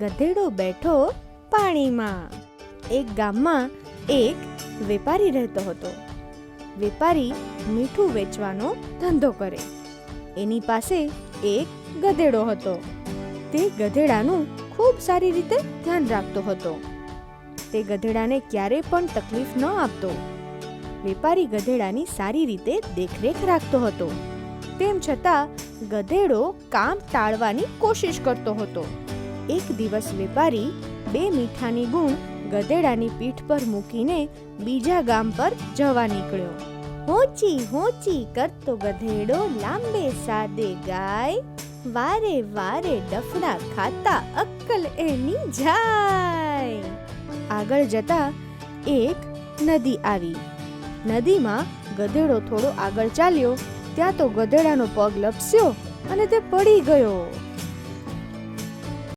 ગધેડો બેઠો પાણીમાં. એક ગામમાં એક વેપારી રહેતો હતો. વેપારી મીઠું વેચવાનો ધંધો કરે. એની પાસે એક ગધેડો હતો. તે ગધેડાનું ખૂબ સારી રીતે ધ્યાન રાખતો હતો. તે ગધેડાને ક્યારે પણ તકલીફ ન આપતો. વેપારી ગધેડાની સારી રીતે દેખરેખ રાખતો હતો. તેમ છતાં ગધેડો કામ ટાળવાની કોશિશ કરતો હતો. એક દિવસ વેપારી બે મીઠાની ગુણ ગધેડાની પીઠ પર મૂકીને બીજા ગામ પર જવા નીકળ્યો. હોચી હોચી કરતો ગધેડો લાંબે સાદે ગાય. વારે વારે ડફડા ખાતા અક્કલ એની જાય. આગળ જતા એક નદી આવી. નદીમાં ગધેડો થોડો આગળ ચાલ્યો. ત્યાં તો ગધેડાનો પગ લપસ્યો અને તે પડી ગયો.